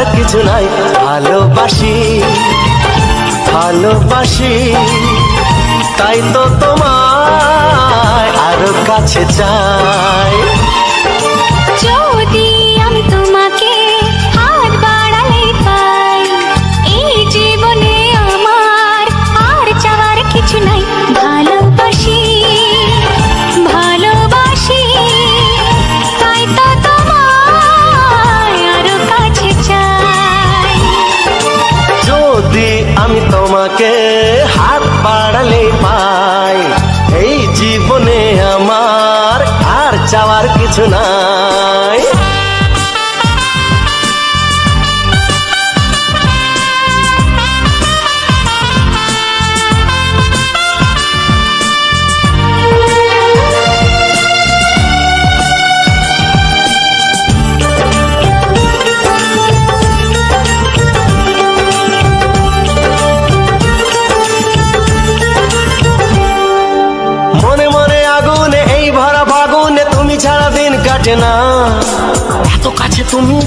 আর কিছু নাই। ভালোবাসি ভালোবাসি তাই তো তোমার আরও কাছে চাই। বাড়ালে পাই। এই জীবনে আমার আর চাওয়ার কিছু নাই।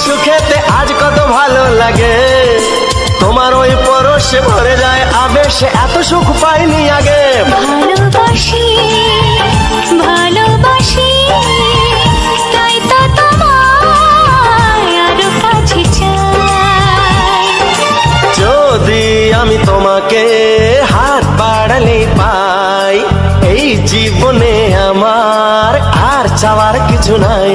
চোরা সুখেতে আজ কত ভালো লাগে। তোমার ওই পরশে ভরে যায় আবেশে এত সুখ পাইনি আগে। ভালোবাসি ভালোবাসি তাই তো তোমায় আরও কাছে চাই। যদি আমি তোমাকে হাত বাড়ালে পাই এই জীবনে আমার আর চাওয়ার কিছু নাই।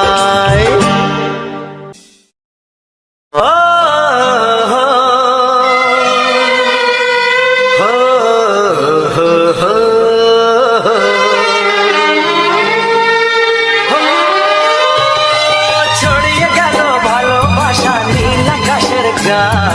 자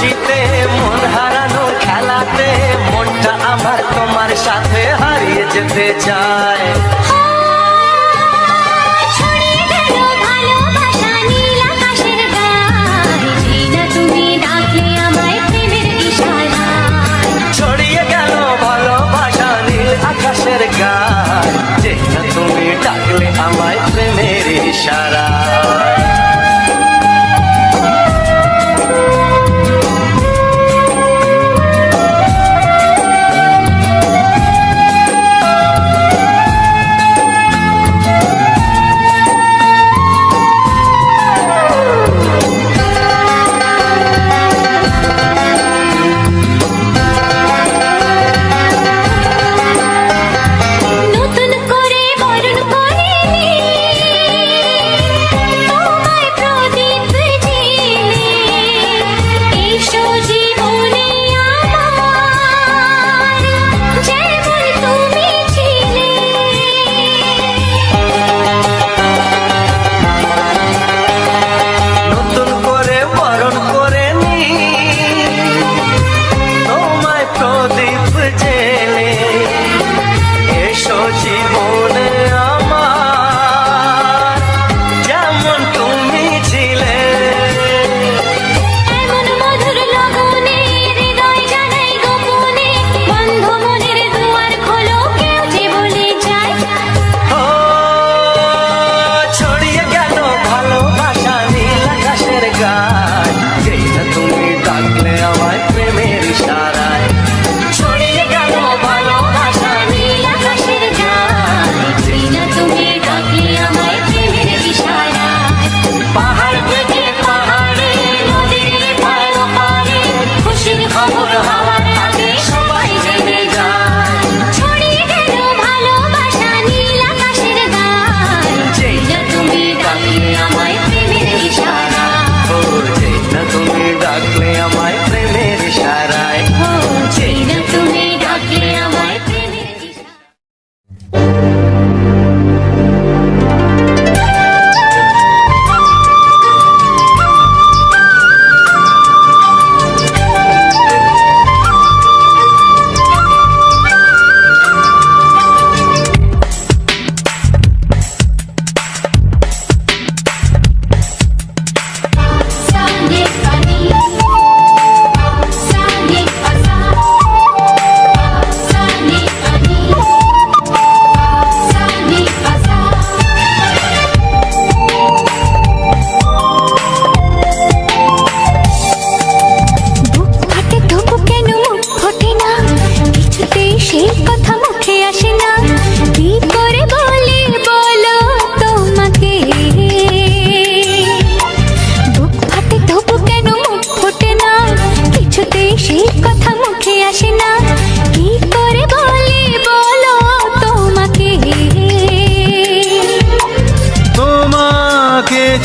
খুশিতে মন হারানোর খেলাতে মনটা আমার তোমার সাথে হারিয়ে যেতে চায়।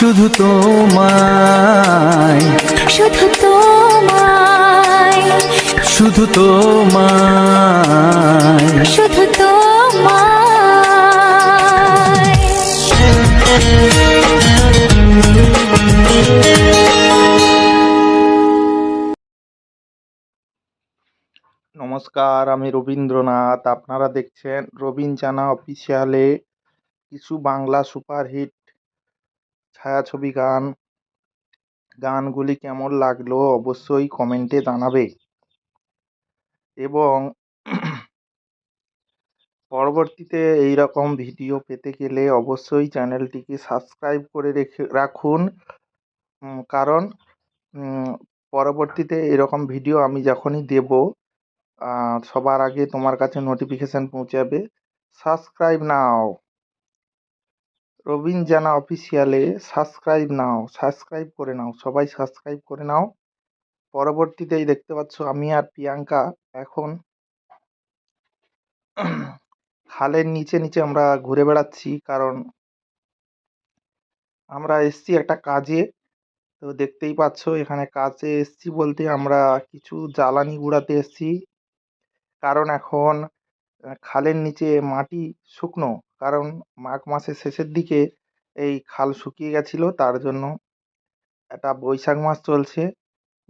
শুধু তোমায়। শুধু তোমায়। শুধু তোমায়। শুধু নমস্কার আমি রবীন্দ্রনাথ। আপনারা দেখছেন রবীন জানা অফিসিয়ালে কিছু বাংলা সুপারহিট ছায়াছবি গান। গানগুলি কেমন লাগল অবশ্যই কমেন্টে জানাবে। এবং পরবর্তীতে এই রকম ভিডিও পেতে গেলে অবশ্যই চ্যানেলটিকে সাবস্ক্রাইব করে রেখে, রাখুন। কারণ পরবর্তীতে এরকম ভিডিও আমি যখনই দেব সবার আগে তোমার কাছে নোটিফিকেশান পৌঁছাবে। সাবস্ক্রাইব নাও রবিন জানা অফিসিয়ালে সাবস্ক্রাইব নাও সাবস্ক্রাইব করে নাও, সবাই সাবস্ক্রাইব করে নাও। পরবর্তীতেই দেখতে পাচ্ছ আমি আর প্রিয়াঙ্কা এখন খালের নিচে নিচে আমরা ঘুরে বেড়াচ্ছি, কারণ আমরা এসছি একটা কাজে। তো দেখতেই পাচ্ছ এখানে কাজে এসছি বলতে আমরা কিছু জ্বালানি গুঁড়াতে এসছি। কারণ এখন খালের নিচে মাটি শুকনো। কারণ মাঘ মাসের শেষের দিকে এই খাল শুকিয়ে গেছিল, তার জন্য একটা বৈশাখ মাস চলছে।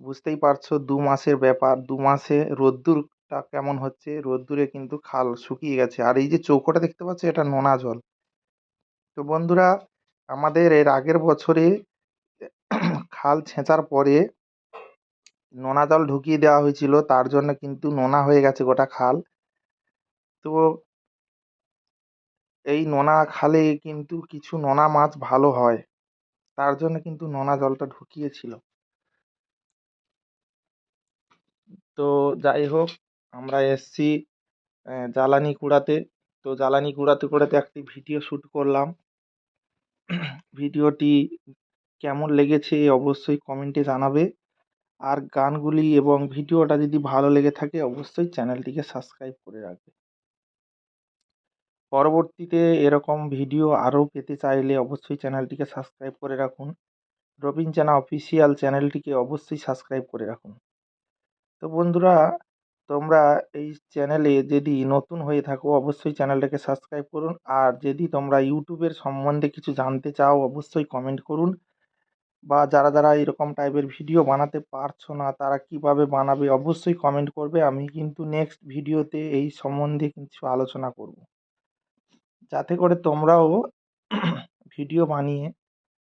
বুঝতেই পারছ দু মাসের ব্যাপার, দু মাসে রোদ্দুরটা কেমন হচ্ছে? রোদ্দুরে কিন্তু খাল শুকিয়ে গেছে। আর এই যে চৌকোটা দেখতে পাচ্ছ, এটা নোনা জল। তো বন্ধুরা, আমাদের এর আগের বছরে খাল ছেঁচার পরে নোনা জল ঢুকিয়ে দেওয়া হয়েছিল, তার জন্য কিন্তু নোনা হয়ে গেছে গোটা খাল। তো এই নোনা খালে কিন্তু কিছু নোনা মাছ ভালো হয়। তার জন্য কিন্তু নোনা জলটা ঢুকিয়েছিল। তো যাই হোক, আমরা এসছি জ্বালানি কুড়াতে তো জ্বালানি কুড়াতে কুড়াতে একটি ভিডিও শ্যুট করলাম। ভিডিওটি কেমন লেগেছে অবশ্যই কমেন্টে জানাবে। আর গানগুলি এবং ভিডিওটা যদি ভালো লেগে থাকে, অবশ্যই চ্যানেলটিকে সাবস্ক্রাইব করে রাখবে। পরবর্তীতে এরকম ভিডিও আরও পেতে চাইলে অবশ্যই চ্যানেলটিকে সাবস্ক্রাইব করে রাখুন। রবিন জানা অফিসিয়াল চ্যানেলটিকে অবশ্যই সাবস্ক্রাইব করে রাখুন। তো বন্ধুরা, তোমরা এই চ্যানেলে যদি নতুন হয়ে থাকো, অবশ্যই চ্যানেলটাকে সাবস্ক্রাইব করুন। আর যদি তোমরা ইউটিউবের সম্বন্ধে কিছু জানতে চাও, অবশ্যই কমেন্ট করুন। বা যারা যারা এরকম টাইপের ভিডিও বানাতে পারছ না, তারা কীভাবে বানাবে, অবশ্যই কমেন্ট করবে। আমি কিন্তু নেক্সট ভিডিওতে এই সম্বন্ধে কিছু আলোচনা করব। যাতে করে তোমরাও ভিডিও বানিয়ে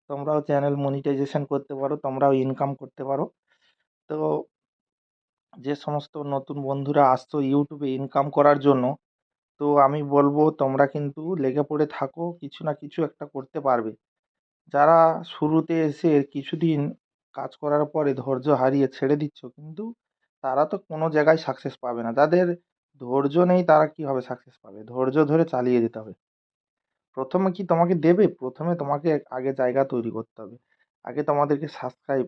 তোমরাও চ্যানেল মনিটাইজেশন করতে পারো, তোমরাও ইনকাম করতে পারো। তো যে সমস্ত নতুন বন্ধুরা আসছো ইউটিউবে ইনকাম করার জন্য, তো আমি বলব তোমরা কিন্তু লেগে পড়ে থাকো, কিছু না কিছু একটা করতে পারবে। যারা শুরুতে এসে কিছুদিন কাজ করার পরে ধৈর্য হারিয়ে ছেড়ে দিচ্ছ, কিন্তু তারা তো কোনো জায়গায় সাকসেস পাবে না। যাদের ধৈর্য নেই তারা কীভাবে সাকসেস পাবে? ধৈর্য ধরে চালিয়ে যেতে হবে। প্রথমে কি তোমাকে দেবে? প্রথমে তোমাকে আগে জায়গা তৈরি করতে হবে। আগে তোমাদেরকে সাবস্ক্রাইব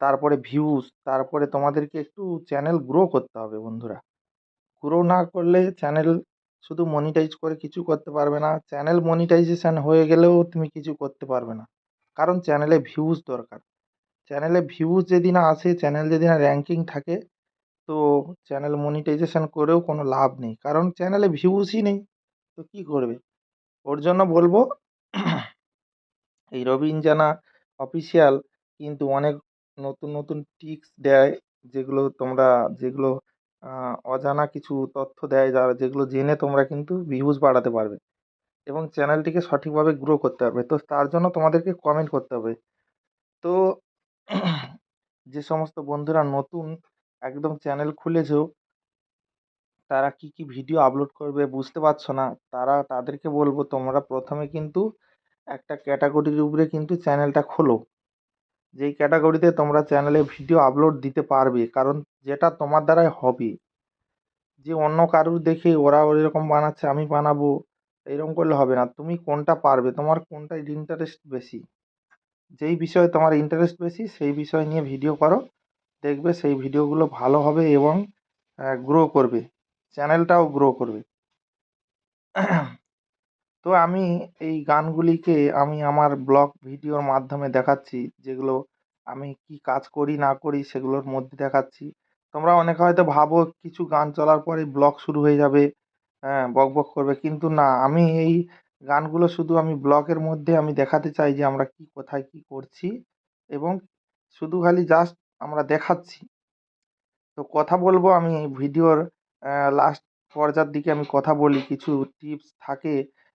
তারপরে ভিউজ তারপরে তোমাদেরকে একটু চ্যানেল গ্রো করতে হবে বন্ধুরা। গ্রো না করলে চ্যানেল শুধু মনিটাইজ করে কিছু করতে পারবে না। চ্যানেল মনিটাইজেশন হয়ে গেলেও তুমি কিছু করতে পারবে না। কারণ চ্যানেলে ভিউজ দরকার। চ্যানেলে ভিউজ যদি না আসে চ্যানেল যদি না র্যাঙ্কিং থাকে, তো চ্যানেল মনিটাইজেশন করেও কোনো লাভ নেই। কারণ চ্যানেলে ভিউজই নেই। তো কী করবে? ওর জন্য বলব, এই রবিন জানা অফিসিয়াল কিন্তু অনেক নতুন নতুন টিপস দেয়, যেগুলো তোমরা, যেগুলো অজানা কিছু তথ্য দেয় যারা, যেগুলো জেনে তোমরা কিন্তু ভিউজ বাড়াতে পারবে এবং চ্যানেলটিকে সঠিকভাবে গ্রো করতে পারবে। তো তার জন্য তোমাদেরকে কমেন্ট করতে হবে। তো যে সমস্ত বন্ধুরা নতুন একদম চ্যানেল খুলেছো তারা কি কি ভিডিও আপলোড করবে বুঝতে পারছ না। তারা তাদেরকে বলব তোমরা প্রথমে কিন্তু একটা ক্যাটাগরির উপরে কিন্তু চ্যানেলটা খোলো। যেই ক্যাটাগরিতে তোমরা চ্যানেলে ভিডিও আপলোড দিতে পারবে, কারণ যেটা তোমার দ্বারাই হবে। যে অন্য কারুর দেখে ওরা ওরকম বানাচ্ছে, আমি বানাবো, এরকম করলে হবে না। তুমি কোনটা পারবে? তোমার কোনটায় ইন্টারেস্ট বেশি? যেই বিষয়ে তোমার ইন্টারেস্ট বেশি, সেই বিষয় নিয়ে ভিডিও করো। দেখবে সেই ভিডিওগুলো ভালো হবে এবং গ্রো করবে। চ্যানেলটাও গ্রো করবে। তো আমি এই গানগুলিকে আমি আমার ব্লগ ভিডিওর মাধ্যমে দেখাচ্ছি, যেগুলো আমি কি কাজ করি, না করি সেগুলোর মধ্যে দেখাচ্ছি। তোমরা অনেকে হয়তো ভাবো কিছু গান চলার পরে ব্লগ শুরু হয়ে যাবে হ্যাঁ বক বক করবে, কিন্তু না, আমি এই গানগুলো শুধু আমি ব্লগের মধ্যে আমি দেখাতে চাই যে আমরা কি, কোথায় কি করছি এবং শুধু খালি জাস্ট আমরা দেখাচ্ছি। তো কথা বলব আমি ভিডিওর লাস্ট পর্যার দিকে আমি কথা বলি, কিছু টিপস থাকে,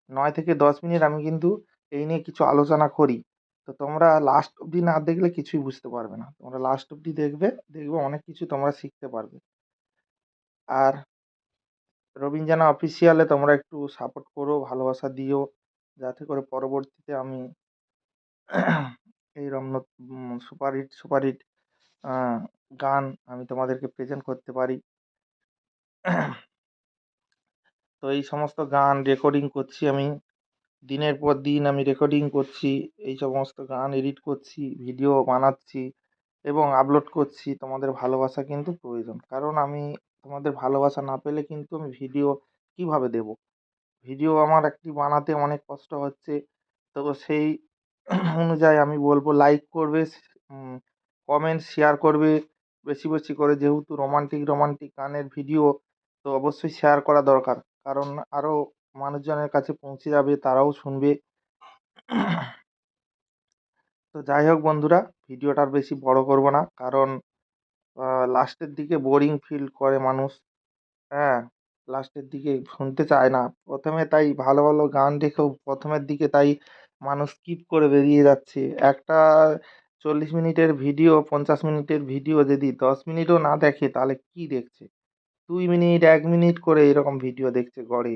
নয় থেকে দশ মিনিট আমি কিন্তু এই নিয়ে কিছু আলোচনা করি। তো তোমরা লাস্ট অবধি না দেখলে কিছুই বুঝতে পারবে না। তোমরা লাস্ট অবধি দেখবে দেখবে অনেক কিছু তোমরা শিখতে পারবে। আর রবিন জানা অফিসিয়ালে তোমরা একটু সাপোর্ট করো, ভালোবাসা দিও, যাতে করে পরবর্তীতে আমি এইরকম সুপার হিট সুপার হিট গান আমি তোমাদেরকে প্রেজেন্ট করতে পারি। তো এই সমস্ত গান রেকর্ডিং করছি আমি। দিনের পর দিন আমি রেকর্ডিং করছি, এই সমস্ত গান এডিট করছি ভিডিও বানাচ্ছি এবং আপলোড করছি। তোমাদের ভালোবাসা কিন্তু প্রয়োজন। কারণ আমি তোমাদের ভালোবাসা না পেলে কিন্তু আমি ভিডিও কীভাবে দেবো? ভিডিও আমার একটি বানাতে অনেক কষ্ট হচ্ছে। তো সেই অনুযায়ী আমি বলব লাইক করবে কমেন্ট শেয়ার করবে। বেশি বেশি করে যেহেতু রোমান্টিক রোমান্টিক গানের ভিডিও তো অবশ্যই শেয়ার করা দরকার। কারণ আরও মানুষজনের কাছে পৌঁছে যাবে, তারাও শুনবে। তো যাই হোক বন্ধুরা, ভিডিওটা আর বেশি বড় করব না। কারণ লাস্টের দিকে বোরিং ফিল করে মানুষ। হ্যাঁ লাস্টের দিকে শুনতে চায় না। প্রথমে তাই ভালো ভালো গান দেখেও প্রথমের দিকে তাই মানুষ স্কিপ করে বেরিয়ে যাচ্ছে। একটা চল্লিশ মিনিটের ভিডিও পঞ্চাশ মিনিটের ভিডিও যদি দশ মিনিটও না দেখে, তাহলে কী দেখছে? দুই মিনিট, এক মিনিট করে এরকম ভিডিও দেখছে গড়ে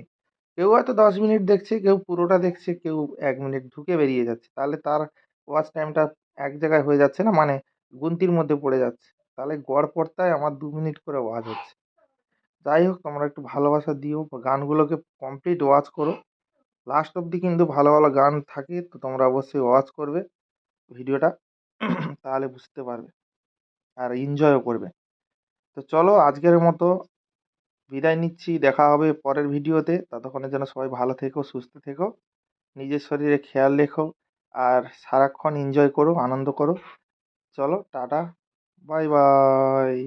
কেউ হয়তো দশ মিনিট দেখছে, কেউ পুরোটা দেখছে, কেউ এক মিনিট ঢুকে বেরিয়ে যাচ্ছে। তাহলে তার ওয়াচ টাইমটা এক জায়গায় হয়ে যাচ্ছে না? মানে গুনতির মধ্যে পড়ে যাচ্ছে। তাহলে গড় পড়তায় আমার দু মিনিট করে ওয়াচ হচ্ছে। যাই হোক, তোমরা একটু ভালোবাসা দিও, গানগুলোকে কমপ্লিট ওয়াচ করো। লাস্ট অবধি কিন্তু ভালো ভালো গান থাকে, তো তোমরা অবশ্যই ওয়াচ করবে ভিডিওটা তাহলে বুঝতে পারবে। আর এনজয়ও করবে। তো চলো আজকের মতো বিদায় নিচ্ছি, দেখা হবে পরের ভিডিওতে। ততক্ষণে যেন সবাই ভালো থেকো, সুস্থ থেকো। নিজের শরীরে খেয়াল রেখো আর সারাক্ষণ এনজয় করো, আনন্দ করো। চলো, টাটা বাই বাই